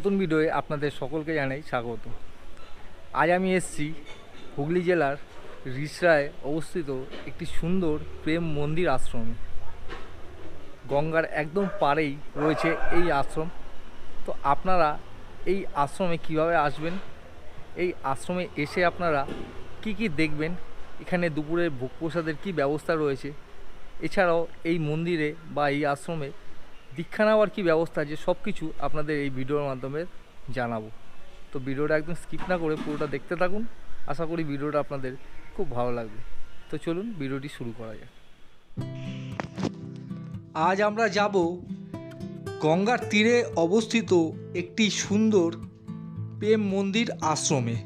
নতুন ভিডিওয়ে আপনাদের সকলকে জানাই স্বাগত। আজ আমি এসছি হুগলি জেলার রিসরায় অবস্থিত একটি সুন্দর প্রেম মন্দির আশ্রমে। গঙ্গার একদম পাড়েই রয়েছে এই আশ্রম। তো আপনারা এই আশ্রমে কীভাবে আসবেন? এই আশ্রমে এসে আপনারা কি কি দেখবেন? এখানে দুপুরের ভোগ প্রসাদের কী ব্যবস্থা রয়েছে? এছাড়াও এই মন্দিরে বা এই আশ্রমে দীক্ষা নেওয়ার কী ব্যবস্থা আছে সব কিছু আপনাদের এই ভিডিওর মাধ্যমে জানাব। তো ভিডিওটা একদম স্কিপ না করে পুরোটা দেখতে থাকুন। আশা করি ভিডিওটা আপনাদের খুব ভালো লাগবে। তো চলুন ভিডিওটি শুরু করা যাক। আজ আমরা যাব গঙ্গার তীরে অবস্থিত একটি সুন্দর প্রেম মন্দির আশ্রমে,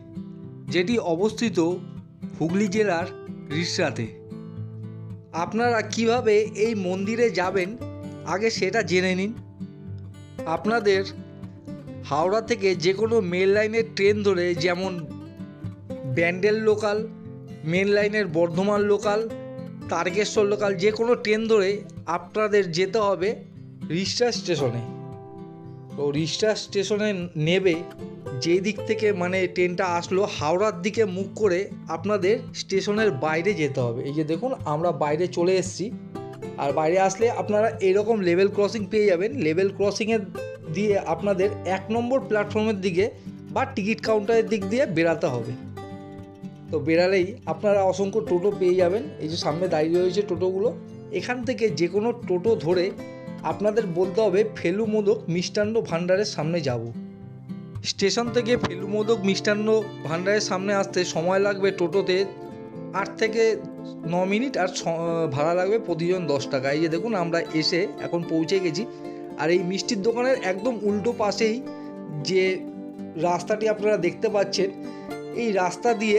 যেটি অবস্থিত হুগলি জেলার রিসরাতে। আপনারা কীভাবে এই মন্দিরে যাবেন আগে সেটা জেনে নিন। আপনাদের হাওড়া থেকে যে কোনো মেন লাইনের ট্রেন ধরে যেমন ব্যান্ডেল লোকাল মেন লাইনের বর্ধমান লোকাল তারকেশ্বর লোকাল যে কোনো ট্রেন ধরে আপনাদের যেতে হবে রিস্টা স্টেশনে। তো রিস্টা স্টেশনে নেবে যেই দিক থেকে মানে ট্রেনটা আসলো হাওড়ার দিকে মুখ করে আপনাদের স্টেশনের বাইরে যেতে হবে। এই যে দেখুন, আমরা বাইরে চলে এসেছি। আর বাইরে আসলে আপনারা এরকম লেভেল ক্রসিং পেয়ে যাবেন। লেভেল ক্রসিংয়ের দিয়ে আপনাদের এক নম্বর প্ল্যাটফর্মের দিকে বা টিকিট কাউন্টারের দিক দিয়ে বেরাতে হবে। তো বেরালেই আপনারা অসংখ্য টোটো পেয়ে যাবেন। এই যে সামনে দাঁড়িয়ে রয়েছে টোটোগুলো। এখান থেকে যে কোনো টোটো ধরে আপনাদের বলতে হবে ফেলু মোদক মিষ্টান্ন ভাণ্ডারের সামনে যাব। স্টেশন থেকে ফেলু মোদক মিষ্টান্ন ভাণ্ডারের সামনে আসতে সময় লাগবে টোটোতে আট থেকে ন মিনিট আর ভাড়া লাগবে প্রতিজন দশ টাকা। এই যে দেখুন, আমরা এসে এখন পৌঁছে গেছি। আর এই মিষ্টির দোকানের একদম উল্টো পাশেই যে রাস্তাটি আপনারা দেখতে পাচ্ছেন, এই রাস্তা দিয়ে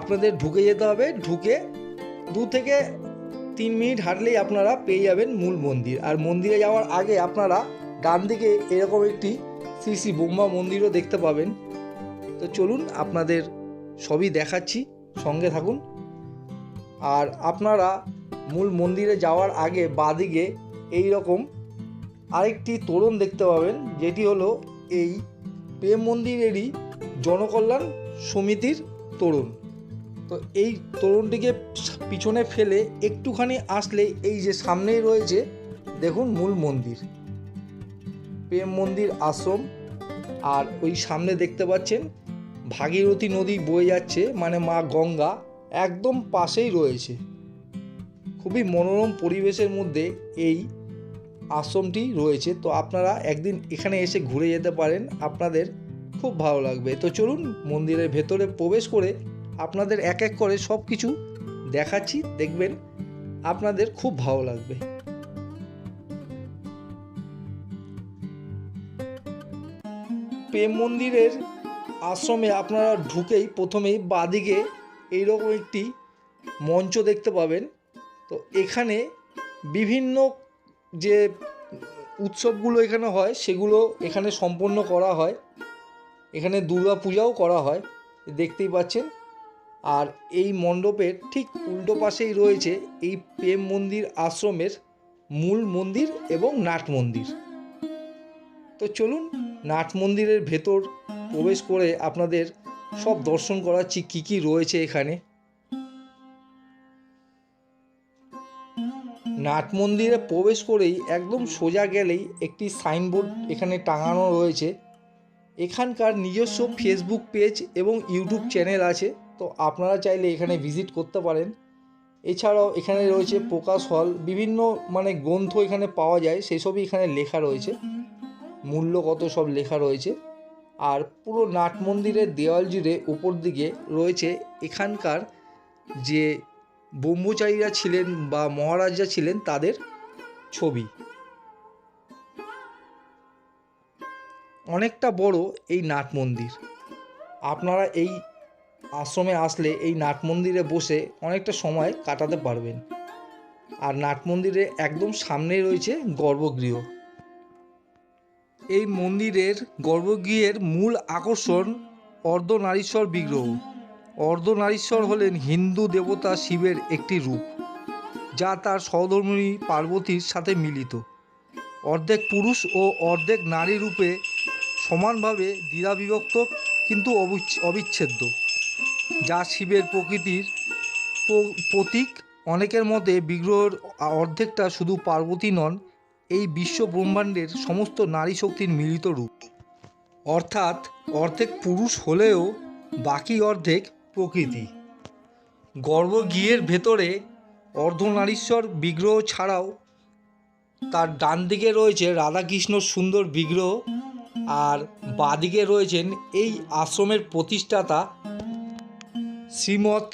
আপনাদের ঢুকে যেতে হবে। ঢুকে দু থেকে তিন মিনিট হাঁটলেই আপনারা পেয়ে যাবেন মূল মন্দির। আর মন্দিরে যাওয়ার আগে আপনারা ডান দিকে এরকম একটি শ্রী শ্রী বোম্বা মন্দিরও দেখতে পাবেন। তো চলুন, আপনাদের সবই দেখাচ্ছি। সঙ্গে থাকুন। আর আপনারা মূল মন্দিরে যাওয়ার আগে বাদিকে এই রকম আরেকটি তোরণ দেখতে পাবেন, যেটি হলো এই প্রেম মন্দিরেরই জনকল্যাণ সমিতির তোরণ। তো এই তরুণটিকে পিছনে ফেলে একটুখানি আসলে এই যে সামনেই রয়েছে, দেখুন মূল মন্দির। প্রেম মন্দির আশ্রম, আর ওই সামনে দেখতে পাচ্ছেন ভাগীরথী নদী বয়ে যাচ্ছে মানে মা গঙ্গা। একদম পাশেই রয়েছে। খুবই মনোরম পরিবেশের মধ্যে এই আশ্রমটি রয়েছে। তো আপনারা একদিন এখানে এসে ঘুরে যেতে পারেন। আপনাদের খুব ভালো লাগবে। তো চলুন মন্দিরের ভেতরে প্রবেশ করে আপনাদের এক এক করে সব কিছু দেখাচ্ছি। দেখবেন আপনাদের খুব ভালো লাগবে। প্রেম মন্দিরের আশ্রমে আপনারা ঢুকেই প্রথমেই বাদিকে এইরকম একটি মঞ্চ দেখতে পাবেন। তো এখানে বিভিন্ন যে উৎসবগুলো এখানে হয়, সেগুলো এখানে সম্পন্ন করা হয়। এখানে দুর্গা পূজাও করা হয়, দেখতেই পাচ্ছেন। আর এই মণ্ডপের ঠিক উল্টো পাশেই রয়েছে এই প্রেম মন্দির আশ্রমের মূল মন্দির এবং নাট মন্দির। তো চলুন নাট মন্দিরের ভেতর প্রবেশ করে আপনাদের সব দর্শন করাচ্ছি কী কী রয়েছে এখানে? নাট মন্দিরে প্রবেশ করেই একদম সোজা গেলেই একটি সাইনবোর্ড এখানে টাঙানো রয়েছে। এখানকার নিজস্ব ফেসবুক পেজ এবং ইউটিউব চ্যানেল আছে, তো আপনারা চাইলে এখানে ভিজিট করতে পারেন। এছাড়াও এখানে রয়েছে প্রকাশ হল বিভিন্ন মানে গ্রন্থ এখানে পাওয়া যায়, সেসবই এখানে লেখা রয়েছে। মূল্য কত সব লেখা রয়েছে। আর পুরো নাট মন্দিরের দেওয়াল জুড়ে উপর দিকে রয়েছে এখানকার যে ব্রহ্মচারীরা ছিলেন বা মহারাজরা ছিলেন তাদের ছবি। অনেকটা বড় এই নাট মন্দির আপনারা এই আশ্রমে আসলে এই নাট মন্দিরে বসে অনেকটা সময় কাটাতে পারবেন। আর নাট মন্দিরে একদম সামনেই রয়েছে গর্ভগৃহ। এই মন্দিরের গর্ভগৃহের মূল আকর্ষণ অর্ধনারীশ্বর বিগ্রহ। অর্ধনারীশ্বর হলেন হিন্দু দেবতা শিবের একটি রূপ, যা তার সহধর্মিণী পার্বতীর সাথে মিলিত। অর্ধেক পুরুষ ও অর্ধেক নারী রূপে সমানভাবে দ্বিধাবিভক্ত কিন্তু অবিচ্ছেদ্য, যা শিবের প্রকৃতির প্রতীক। অনেকের মতে বিগ্রহের অর্ধেকটা শুধু পার্বতী নন এই বিশ্ব ব্রহ্মাণ্ডের সমস্ত নারী শক্তির মিলিত রূপ। অর্থাৎ অর্ধেক পুরুষ হলেও বাকি অর্ধেক প্রকৃতি। গর্ভগৃহের ভেতরে অর্ধনারীশ্বর বিগ্রহ ছাড়াও তার ডান দিকে রয়েছে রাধাকৃষ্ণর সুন্দর বিগ্রহ আর বাদিকে রয়েছেন এই আশ্রমের প্রতিষ্ঠাতা শ্রীমৎ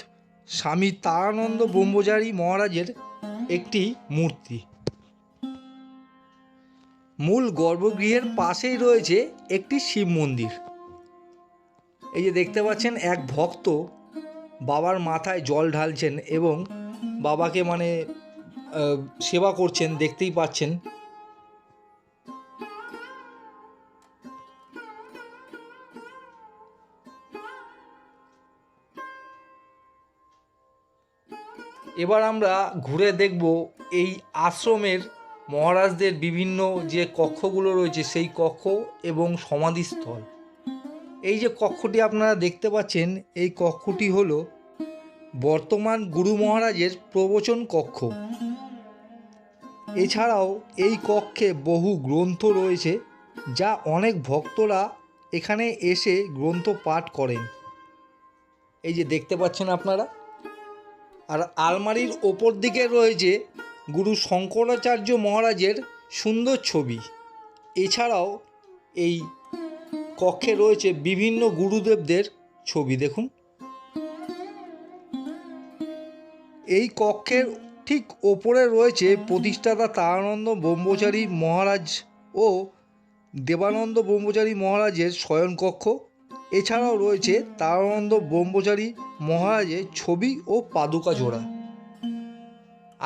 স্বামী তারানন্দ ব্রহ্মচারী মহারাজের একটি মূর্তি। মূল গর্ভগৃহের পাশেই রয়েছে একটি শিব মন্দির। এই যে দেখতে পাচ্ছেন, এক ভক্ত বাবার মাথায় জল ঢালছেন এবং বাবাকে মানে সেবা করছেন, দেখতেই পাচ্ছেন। এবার আমরা ঘুরে দেখব এই আশ্রমের মহারাজদের বিভিন্ন যে কক্ষগুলো রয়েছে, সেই কক্ষ এবং সমাধিস্থল। এই যে কক্ষটি আপনারা দেখতে পাচ্ছেন, এই কক্ষটি হলো বর্তমান গুরু মহারাজের প্রবচন কক্ষ। এছাড়াও এই কক্ষে বহু গ্রন্থ রয়েছে, যা অনেক ভক্তরা এখানে এসে গ্রন্থ পাঠ করেন। এই যে দেখতে পাচ্ছেন আপনারা? আর আলমারির ওপর দিকে রয়েছে গুরু শঙ্করাচার্য মহারাজের সুন্দর ছবি। এছাড়াও এই কক্ষে রয়েছে বিভিন্ন গুরুদেবদের ছবি, দেখুন। এই কক্ষের ঠিক ওপরে রয়েছে প্রতিষ্ঠাতা তারানন্দ ব্রহ্মচারী মহারাজ ও দেবানন্দ ব্রহ্মচারী মহারাজের শয়নকক্ষ। এছাড়াও রয়েছে তারানন্দ ব্রহ্মচারী মহারাজের ছবি ও পাদুকা জোড়া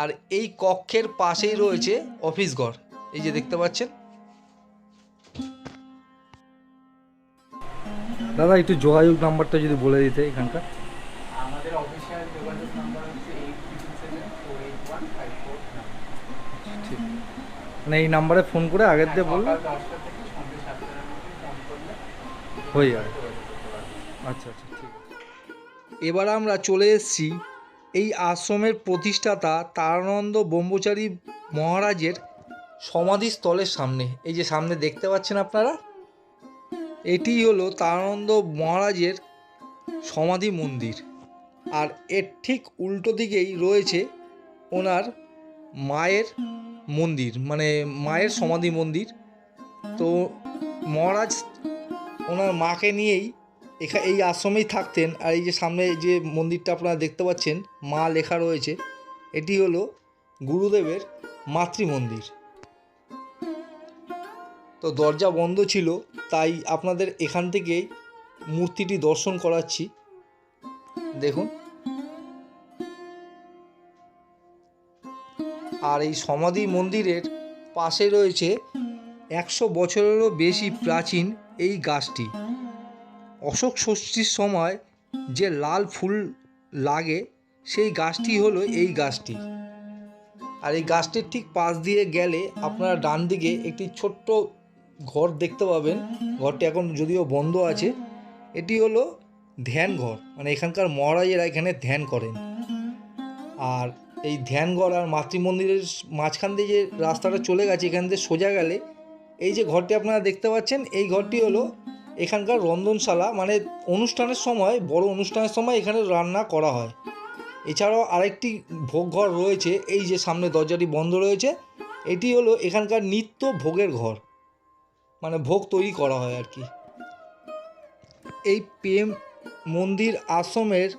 আর এই কক্ষের পাশেই রয়েছে অফিস ঘর। এই যে দেখতে পাচ্ছেন। দাদা একটু যোগাযোগ নাম্বারটা যদি বলে দিতে এখানকার। আমাদের অফিসিয়াল যোগাযোগ নাম্বার হচ্ছে মানে এই নাম্বারে ফোন করে আগের দিয়ে বললে? করলে হয়ে যাবে। আচ্ছা আচ্ছা ঠিক। এবার আমরা চলে এসেছি এই আশ্রমের প্রতিষ্ঠাতা তারানন্দ ব্রহ্মচারী মহারাজের সমাধিস্থলের সামনে। এই যে সামনে দেখতে পাচ্ছেন আপনারা? এটি হলো তারানন্দ মহারাজের সমাধি মন্দির। আর এর ঠিক উল্টো দিকেই রয়েছে ওনার মায়ের মন্দির মানে মায়ের সমাধি মন্দির। তো মহারাজ ওনার মাকে নিয়েই এখা, এই আশ্রমেই থাকতেন আর এই যে সামনে যে মন্দিরটা আপনারা দেখতে পাচ্ছেন, মা লেখা রয়েছে, এটি হলো গুরুদেবের মাতৃ মন্দির তো দরজা বন্ধ ছিল, তাই আপনাদের এখান থেকেই মূর্তিটি দর্শন করাচ্ছি। দেখুন। আর এই সমাধি মন্দিরের পাশে রয়েছে একশো বছরেরও বেশি প্রাচীন এই গাছটি। অশোক ষষ্ঠীর সময় যে লাল ফুল লাগে, সেই গাছটি হলো এই গাছটি। আর এই গাছটির ঠিক পাশ দিয়ে গেলে আপনারা ডান দিকে একটি ছোট্ট ঘর দেখতে পাবেন। ঘরটি এখন যদিও বন্ধ আছে, এটি হলো ধ্যান ঘর। মানে এখানকার মহারাজেরা এখানে ধ্যান করেন। আর এই ধ্যান ঘর আর মাতৃ মন্দিরের মাঝখান দিয়ে যে রাস্তাটা চলে গেছে, এখান দিয়ে সোজা গেলে, এই যে ঘরটি আপনারা দেখতে পাচ্ছেন, এই ঘরটি হলো এখানকার রন্ধনশালা মানে অনুষ্ঠানের সময়, বড় অনুষ্ঠানের সময় এখানে রান্না করা হয়। এছাড়াও আরেকটি ভোগ ঘর রয়েছে, এই যে সামনে দরজাটি বন্ধ রয়েছে, এটি হলো এখানকার নিত্য ভোগের ঘর। মানে ভোগ তৈরি করা হয় আর কি। এই প্রেম মন্দির আশ্রমের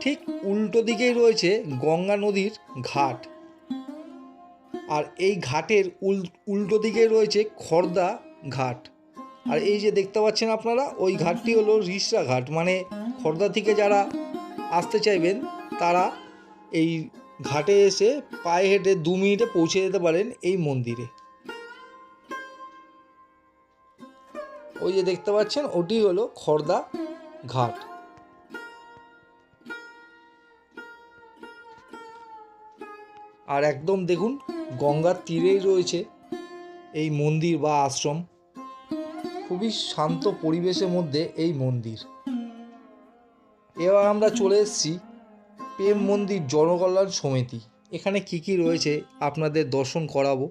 ঠিক উল্টো দিকেই রয়েছে গঙ্গা নদীর ঘাট। আর এই ঘাটের উল, উল্টো দিকে রয়েছে খর্দা ঘাট। আর এই যে দেখতে পাচ্ছেন আপনারা, ওই ঘাটটি হলো রিসরা ঘাট মানে খর্দা থেকে যারা আসতে চাইবেন, তারা এই ঘাটে এসে পায়ে হেঁটে দু মিনিটে পৌঁছে যেতে পারেন এই মন্দিরে। ওই যে দেখতে পাচ্ছেন, ওটি হলো খর্দা ঘাট। আর একদম দেখুন, গঙ্গার তীরেই রয়েছে এই মন্দির বা আশ্রম। খুবই শান্ত পরিবেশের মধ্যে এই মন্দির। এবার আমরা চলে এসেছি প্রেম মন্দির জনকল্যাণ সমিতি। এখানে কি কি রয়েছে আপনাদের দর্শন করাবো।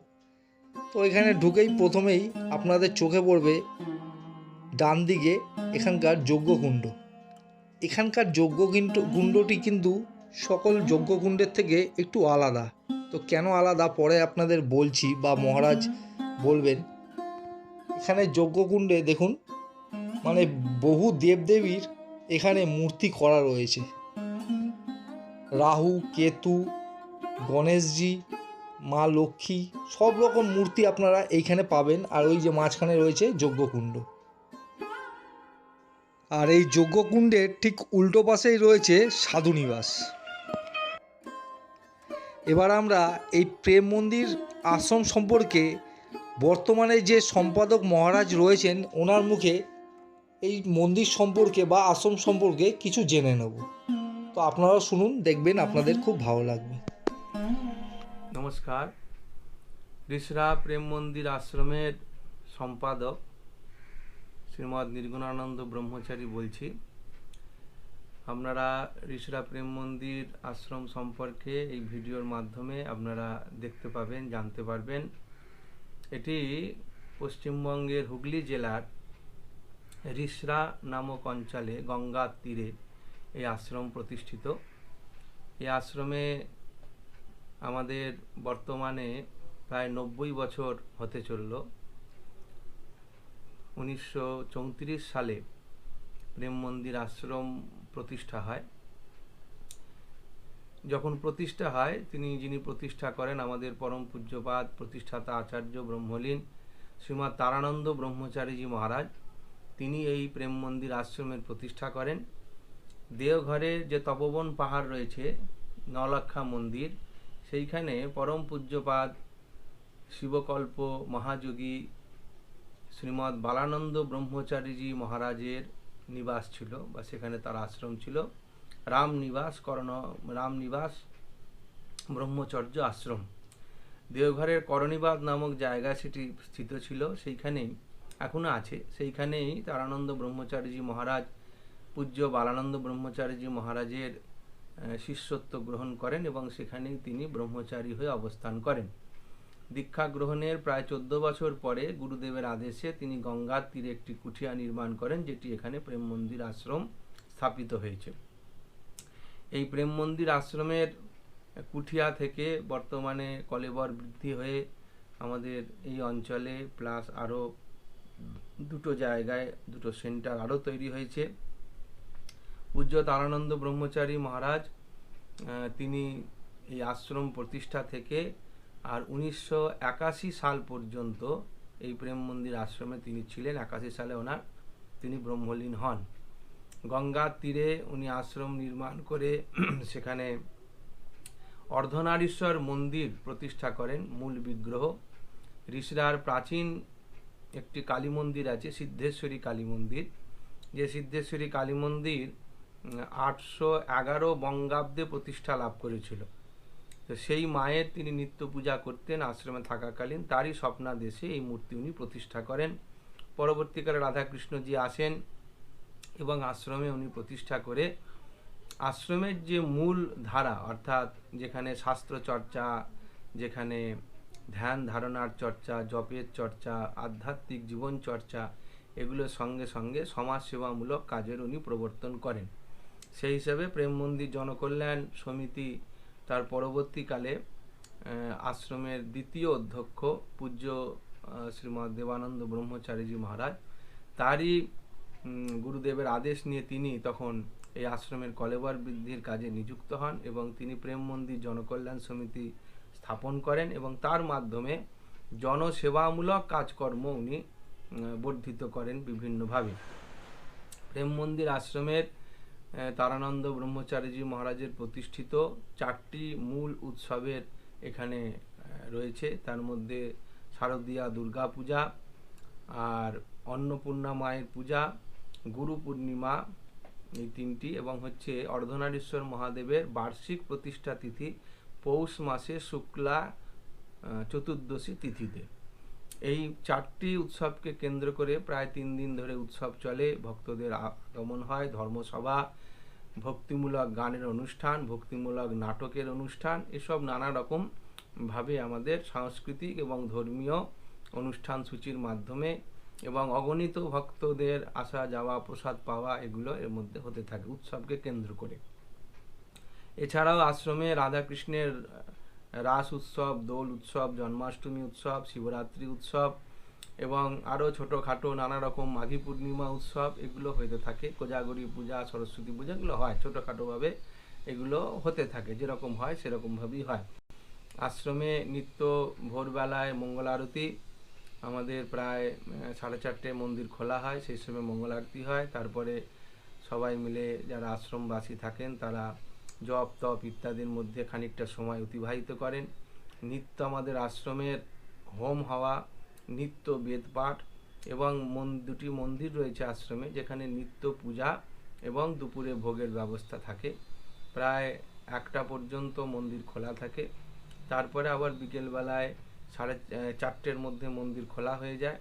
তো এখানে ঢুকেই প্রথমেই আপনাদের চোখে পড়বে ডান দিকে এখানকার যজ্ঞকুণ্ড। এখানকার যজ্ঞকুণ্ড, কুণ্ডটি কিন্তু সকল যজ্ঞকুণ্ডের থেকে একটু আলাদা। তো কেন আলাদা পরে আপনাদের বলছি বা মহারাজ বলবেন। এখানে যজ্ঞকুণ্ডে দেখুন মানে বহু দেবদেবীর এখানে মূর্তি করা রয়েছে। রাহু, কেতু, গণেশজি, মা লক্ষ্মী, সব রকম মূর্তি আপনারা এইখানে পাবেন, আর ওই যে মাঝখানে রয়েছে যজ্ঞকুণ্ড। আর এই যজ্ঞকুণ্ডের ঠিক উল্টো পাশেই রয়েছে সাধুনিবাস এবার আমরা এই প্রেম মন্দির আশ্রম সম্পর্কে বর্তমানে যে সম্পাদক মহারাজ রয়েছেন, ওনার মুখে এই মন্দির সম্পর্কে বা আশ্রম সম্পর্কে কিছু জেনে নেব। তো আপনারা শুনুন, দেখবেন আপনাদের খুব ভালো লাগবে। নমস্কার। ঋষরা প্রেম মন্দির আশ্রমের সম্পাদক শ্রীমৎ নির্গুণানন্দ ব্রহ্মচারী বলছি। আপনারা ঋষরা প্রেম মন্দির আশ্রম সম্পর্কে এই ভিডিওর মাধ্যমে আপনারা দেখতে পাবেন, জানতে পারবেন। এটি পশ্চিমবঙ্গের হুগলি জেলার রিসরা নামক অঞ্চলে গঙ্গার তীরে এই আশ্রম প্রতিষ্ঠিত। এই আশ্রমে আমাদের বর্তমানে প্রায় নব্বই বছর হতে চলল। উনিশশো চৌত্রিশ সালে প্রেম মন্দির আশ্রম প্রতিষ্ঠা হয়। যখন প্রতিষ্ঠা হয়, তিনি যিনি প্রতিষ্ঠা করেন, আমাদের পরম পূজ্যপাদ, প্রতিষ্ঠাতা আচার্য ব্রহ্মলীন, শ্রীমৎ তারানন্দ ব্রহ্মচারীজি মহারাজ, তিনি এই প্রেম মন্দির আশ্রমের প্রতিষ্ঠা করেন। দেওঘরে যে তপবন পাহাড় রয়েছে নলক্ষা মন্দির, সেইখানে পরম পূজ্যপাদ, শিবকল্প মহাযোগী শ্রীমৎ বালানন্দ ব্রহ্মচারীজি মহারাজের নিবাস ছিল বা সেখানে তার আশ্রম ছিল। রাম নিবাস করণ, রামনিবাস ব্রহ্মচর্য আশ্রম। দেওঘরের করণীবাদ নামক জায়গা সেটি স্থিত ছিল, সেইখানেই এখনও আছে। সেইখানেই তারানন্দ ব্রহ্মচারীজি মহারাজ, পূজ্য বালানন্দ ব্রহ্মচারীজি মহারাজের শিষ্যত্ব গ্রহণ করেন এবং সেখানেই তিনি ব্রহ্মচারী হয়ে অবস্থান করেন। দীক্ষা গ্রহণের প্রায় চোদ্দ বছর পরে গুরুদেবের আদেশে তিনি গঙ্গার তীরে একটি কুঠিয়া নির্মাণ করেন, যেটি এখানে প্রেম মন্দির আশ্রম স্থাপিত হয়েছে। এই প্রেম মন্দির আশ্রমের কুঠিয়া থেকে বর্তমানে কলেবর বৃদ্ধি হয়ে আমাদের এই অঞ্চলে প্লাস আরও দুটো জায়গায়, দুটো সেন্টার আরও তৈরি হয়েছে। পূজ্য তারানন্দ ব্রহ্মচারী মহারাজ তিনি এই আশ্রম প্রতিষ্ঠা থেকে আর উনিশশো একাশি সাল পর্যন্ত এই প্রেম মন্দির আশ্রমে তিনি ছিলেন। একাশি সালে ওনার তিনি ব্রহ্মলীন হন। গঙ্গার তীরে উনি আশ্রম নির্মাণ করে সেখানে অর্ধনারীশ্বর মন্দির প্রতিষ্ঠা করেন, মূল বিগ্রহ। ঋষরার প্রাচীন একটি কালী মন্দির আছে, সিদ্ধেশ্বরী কালী মন্দির। যে সিদ্ধেশ্বরী কালী মন্দির আটশো এগারো বঙ্গাব্দে প্রতিষ্ঠা লাভ করেছিল। তো সেই মায়ের তিনি নিত্য পূজা করতেন, আশ্রমে থাকাকালীন। তারই স্বপ্নাদেশে এই মূর্তি উনি প্রতিষ্ঠা করেন। পরবর্তীকালে রাধাকৃষ্ণজি আসেন। এবং আশ্রমে উনি প্রতিষ্ঠা করে আশ্রমের যে মূল ধারা অর্থাৎ যেখানে শাস্ত্র চর্চা যেখানে ধ্যান ধারণার চর্চা জপের চর্চা আধ্যাত্মিক জীবন চর্চা এগুলোর সঙ্গে সঙ্গে সমাজসেবামূলক কাজের উনি প্রবর্তন করেন। সেই হিসাবে প্রেম মন্দির জনকল্যাণ সমিতি তার পরবর্তীকালে আশ্রমের দ্বিতীয় অধ্যক্ষ পূজ্য আহ, শ্রীমৎ দেবানন্দ ব্রহ্মচারীজি মহারাজ তারই গুরুদেবের আদেশ নিয়ে তিনি তখন এই আশ্রমের কলেবর বৃদ্ধির কাজে নিযুক্ত হন এবং তিনি প্রেম মন্দির জনকল্যাণ সমিতি স্থাপন করেন এবং তার মাধ্যমে জনসেবামূলক কাজকর্ম উনি বর্ধিত করেন বিভিন্নভাবে। প্রেম মন্দির আশ্রমের তারানন্দ ব্রহ্মচারীজি মহারাজের প্রতিষ্ঠিত চারটি মূল উৎসবের এখানে রয়েছে। তার মধ্যে শারদীয়া দুর্গা পূজা আর অন্নপূর্ণা মায়ের পূজা গুরু পূর্ণিমা এই তিনটি এবং হচ্ছে অর্ধনারীশ্বর মহাদেবের বার্ষিক প্রতিষ্ঠা তিথি পৌষ মাসে শুক্লা চতুর্দশী তিথিতে। এই চারটি উৎসবকে কেন্দ্র করে প্রায় তিন দিন ধরে উৎসব চলে, ভক্তদের আগমন হয়, ধর্মসভা, ভক্তিমূলক গানের অনুষ্ঠান, ভক্তিমূলক নাটকের অনুষ্ঠান, এসব নানা রকম ভাবে আমাদের সাংস্কৃতিক এবং ধর্মীয় অনুষ্ঠান সূচির মাধ্যমে এবং অগণিত ভক্তদের আসা, যাওয়া, প্রসাদ পাওয়া এগুলো এর মধ্যে হতে থাকে, উৎসবকে কেন্দ্র করে। এছাড়াও আশ্রমে রাধাকৃষ্ণের রাস উৎসব, দোল উৎসব, জন্মাষ্টমী উৎসব, শিবরাত্রি উৎসব এবং আরও ছোটোখাটো নানা রকম মাঘী পূর্ণিমা উৎসব এগুলো হতে থাকে, কোজাগরী পূজা, সরস্বতী পূজা এগুলো হয়, ছোটোখাটোভাবে এগুলো হতে থাকে, যেরকম হয় সেরকমভাবেই হয়। আশ্রমে নিত্য ভোরবেলায় মঙ্গল আরতি আমাদের প্রায় সাড়ে চারটে মন্দির খোলা হয়, সেই সময় মঙ্গল আরতি হয়। তারপরে সবাই মিলে যারা আশ্রমবাসী থাকেন, তারা জপ, তপ ইত্যাদির মধ্যে খানিকটা সময় অতিবাহিত করেন। নিত্য আমাদের আশ্রমের হোম হওয়া, নিত্য বেদপাঠ এবং মন, দুটি মন্দির রয়েছে আশ্রমে, যেখানে নিত্য পূজা এবং দুপুরে ভোগের ব্যবস্থা থাকে। প্রায় একটা পর্যন্ত মন্দির খোলা থাকে। তারপরে আবার বিকেলবেলায় সাড়ে চারটের মধ্যে মন্দির খোলা হয়ে যায়।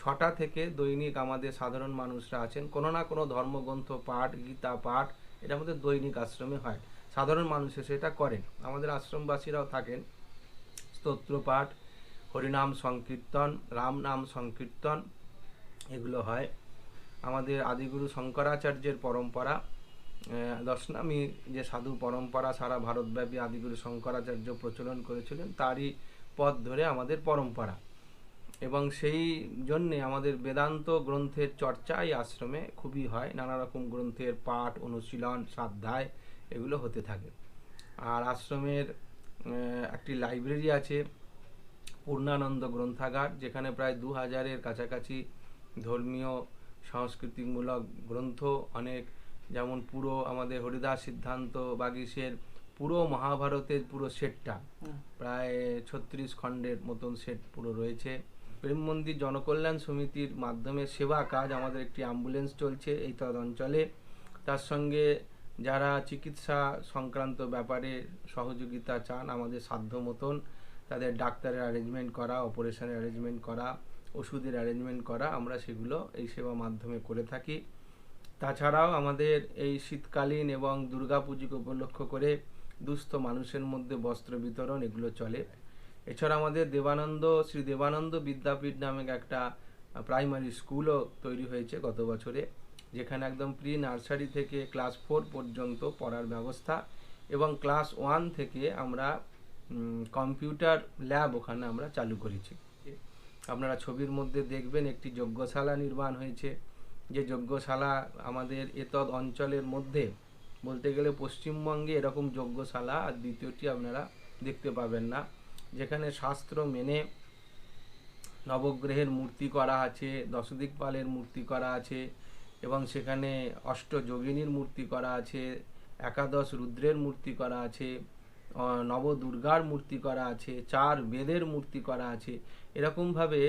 ছটা থেকে দৈনিক আমাদের সাধারণ মানুষরা আছেন। কোনো না কোনো ধর্মগ্রন্থ পাঠ, গীতা পাঠ এটা আমাদের দৈনিক আশ্রমে হয়। সাধারণ মানুষ সেটা করেন। আমাদের আশ্রমবাসীরাও থাকেন। স্তোত্র পাঠ, হরিনাম সংকীর্তন, রাম নাম সংকীর্তন, এগুলো হয়। আমাদের আদিগুরু শঙ্করাচার্যের পরম্পরা দশনামী যে সাধু পরম্পরা সারা ভারতব্যাপী আদিগুরু শঙ্করাচার্য প্রচলন করেছিলেন, তারই পথ ধরে আমাদের পরম্পরা। এবং সেই জন্যে আমাদের বেদান্ত গ্রন্থের চর্চা এই আশ্রমে খুবই হয়। নানা রকম গ্রন্থের পাঠ, অনুশীলন, সাধ্যায় এগুলো হতে থাকে। আর আশ্রমের একটি লাইব্রেরি আছে, পূর্ণানন্দ গ্রন্থাগার, যেখানে প্রায় দু হাজারের কাছাকাছি ধর্মীয় সাংস্কৃতিকমূলক গ্রন্থ অনেক, যেমন পুরো আমাদের হরিদাস সিদ্ধান্ত বাগিসের পুরো মহাভারতের পুরো সেটটা প্রায় ছত্রিশ খণ্ডের মতন সেট পুরো রয়েছে। প্রেম মন্দির জনকল্যাণ সমিতির মাধ্যমে সেবা কাজ আমাদের একটি অ্যাম্বুলেন্স চলছে এই তদ অঞ্চলে তার সঙ্গে যারা চিকিৎসা সংক্রান্ত ব্যাপারে সহযোগিতা চান আমাদের সাধ্য মতন তাদের ডাক্তারের অ্যারেঞ্জমেন্ট করা অপারেশনের অ্যারেঞ্জমেন্ট করা ওষুধের অ্যারেঞ্জমেন্ট করা আমরা সেগুলো এই সেবা মাধ্যমে করে থাকি। তাছাড়াও আমাদের এই শীতকালীন এবং দুর্গাপুজোকে উপলক্ষ করে দুস্থ মানুষের মধ্যে বস্ত্র বিতরণ, এগুলো চলে। এছাড়া আমাদের দেবানন্দ, শ্রী দেবানন্দ বিদ্যাপীঠ নামে একটা প্রাইমারি স্কুলও তৈরি হয়েছে গত বছরে, যেখানে একদম প্রি নার্সারি থেকে ক্লাস ফোর পর্যন্ত পড়ার ব্যবস্থা এবং ক্লাস ওয়ান থেকে আমরা কম্পিউটার ল্যাব ওখানে আমরা চালু করেছি। আপনারা ছবির মধ্যে দেখবেন একটি যজ্ঞশালা নির্মাণ হয়েছে। যে যজ্ঞশালা আমাদের এতদ অঞ্চলের মধ্যে বলতে গেলে পশ্চিমবঙ্গে এরকম যজ্ঞশালা আর দ্বিতীয়টি আপনারা দেখতে পাবেন না। যেখানে শাস্ত্র মেনে নবগ্রহের মূর্তি করা আছে দশদিকপালের মূর্তি করা আছে এবং সেখানে অষ্টযোগিনীর মূর্তি করা আছে, একাদশ রুদ্রের মূর্তি করা আছে নবদুর্গার মূর্তি করা আছে, চার বেদের মূর্তি করা আছে। এরকমভাবে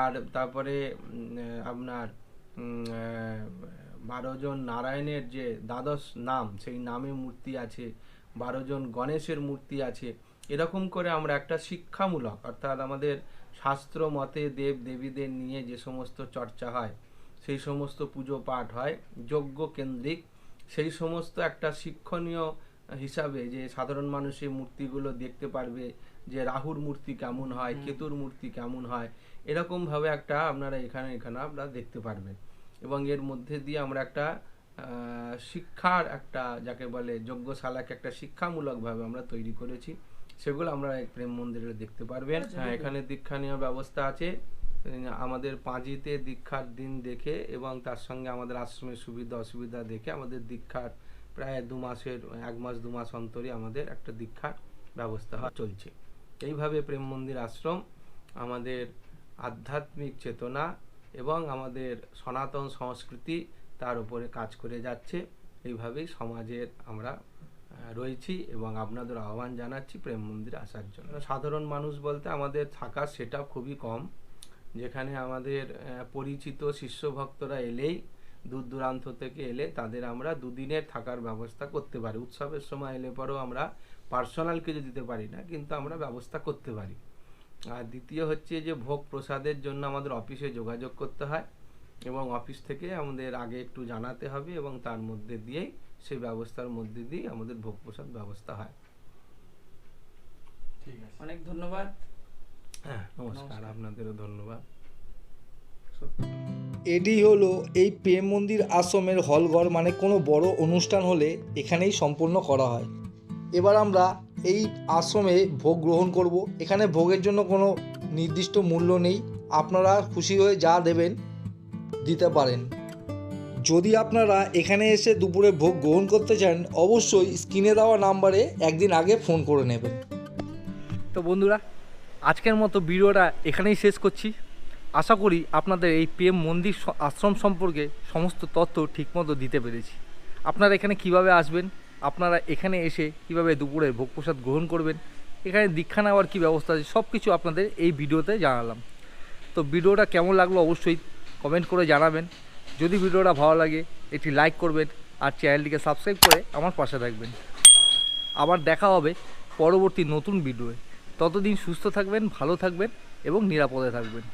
আর তারপরে আপনার উম, আহ, বারো জন নারায়ণের যে দ্বাদশ নাম সেই নামে মূর্তি আছে বারো জন গণেশের মূর্তি আছে এরকম করে আমরা একটা শিক্ষামূলক অর্থাৎ আমাদের শাস্ত্র মতে দেব দেবীদের নিয়ে যে সমস্ত চর্চা হয় সেই সমস্ত পুজো পাঠ হয় যজ্ঞ কেন্দ্রিক সেই সমস্ত একটা শিক্ষণীয় হিসাবে যে সাধারণ মানুষ এই মূর্তিগুলো দেখতে পারবে যে রাহুর মূর্তি কেমন হয় কেতুর মূর্তি কেমন হয় এরকমভাবে একটা আপনারা এখানে এখানে আপনারা দেখতে পারবেন। এবং এর মধ্যে দিয়ে আমরা একটা শিক্ষার একটা যাকে বলে যজ্ঞশালাকে একটা শিক্ষামূলকভাবে আমরা তৈরি করেছি। সেগুলো আমরা প্রেম মন্দিরে দেখতে পারবেন। হ্যাঁ এখানে দীক্ষা নেওয়ার ব্যবস্থা আছে। আমাদের পাঁজিতে দীক্ষার দিন দেখে এবং তার সঙ্গে আমাদের আশ্রমের সুবিধা অসুবিধা দেখে আমাদের দীক্ষার প্রায় দু মাসের এক মাস দু মাস অন্তরে আমাদের একটা দীক্ষার ব্যবস্থা চলছে। এইভাবে প্রেম মন্দির আশ্রম আমাদের আধ্যাত্মিক চেতনা এবং আমাদের সনাতন সংস্কৃতি তার উপরে কাজ করে যাচ্ছে। এইভাবেই সমাজের আমরা রয়েছি এবং আপনাদের আহ্বান জানাচ্ছি প্রেম মন্দিরে আসার জন্য। সাধারণ মানুষ বলতে আমাদের থাকার সেটা খুবই কম, যেখানে আমাদের পরিচিত শিষ্য ভক্তরা এলেই, দূর দূরান্ত থেকে এলে তাদের আমরা দুদিনের থাকার ব্যবস্থা করতে পারি। উৎসবের সময় এলে পরেও আমরা পার্সোনাল কিছু দিতে পারি না, কিন্তু আমরা ব্যবস্থা করতে পারি। আর দ্বিতীয় হচ্ছে যে ভোগ প্রসাদের জন্য আমাদের অফিসে যোগাযোগ করতে হয় এবং অফিস থেকে আমাদের আগে একটু জানাতে হবে এবং তার মধ্যে দিয়েই সেই ব্যবস্থার মধ্যে দিয়ে আমাদের ভোগ প্রসাদ ব্যবস্থা হয়। ঠিক আছে। অনেক ধন্যবাদ। হ্যাঁ নমস্কার। আপনাদেরও ধন্যবাদ। এটি হলো এই প্রেম মন্দির আশ্রমের হলঘর মানে কোনো বড় অনুষ্ঠান হলে এখানেই সম্পূর্ণ করা হয়। এবার আমরা এই আশ্রমে ভোগ গ্রহণ করব। এখানে ভোগের জন্য কোনো নির্দিষ্ট মূল্য নেই। আপনারা খুশি হয়ে যা দেবেন, দিতে পারেন। যদি আপনারা এখানে এসে দুপুরে ভোগ গ্রহণ করতে চান, অবশ্যই স্ক্রিনে দেওয়া নাম্বারে একদিন আগে ফোন করে নেবেন। তো বন্ধুরা, আজকের মতো ভিডিওটা এখানেই শেষ করছি। আশা করি আপনাদের এই প্রেম মন্দির আশ্রম সম্পর্কে সমস্ত তথ্য ঠিকমতো দিতে পেরেছি। আপনারা এখানে কীভাবে আসবেন আপনারা এখানে এসে কীভাবে দুপুরে ভোগ প্রসাদ গ্রহণ করবেন, এখানে দীক্ষা নেওয়ার কী ব্যবস্থা আছে সব কিছু আপনাদের এই ভিডিওতে জানালাম। তো ভিডিওটা কেমন লাগল অবশ্যই কমেন্ট করে জানাবেন। যদি ভিডিওটা ভালো লাগে, একটি লাইক করবেন আর চ্যানেলটিকে সাবস্ক্রাইব করে আমার পাশে থাকবেন। আবার দেখা হবে পরবর্তী নতুন ভিডিওয়ে। ততদিন সুস্থ থাকবেন, ভালো থাকবেন এবং নিরাপদে থাকবেন।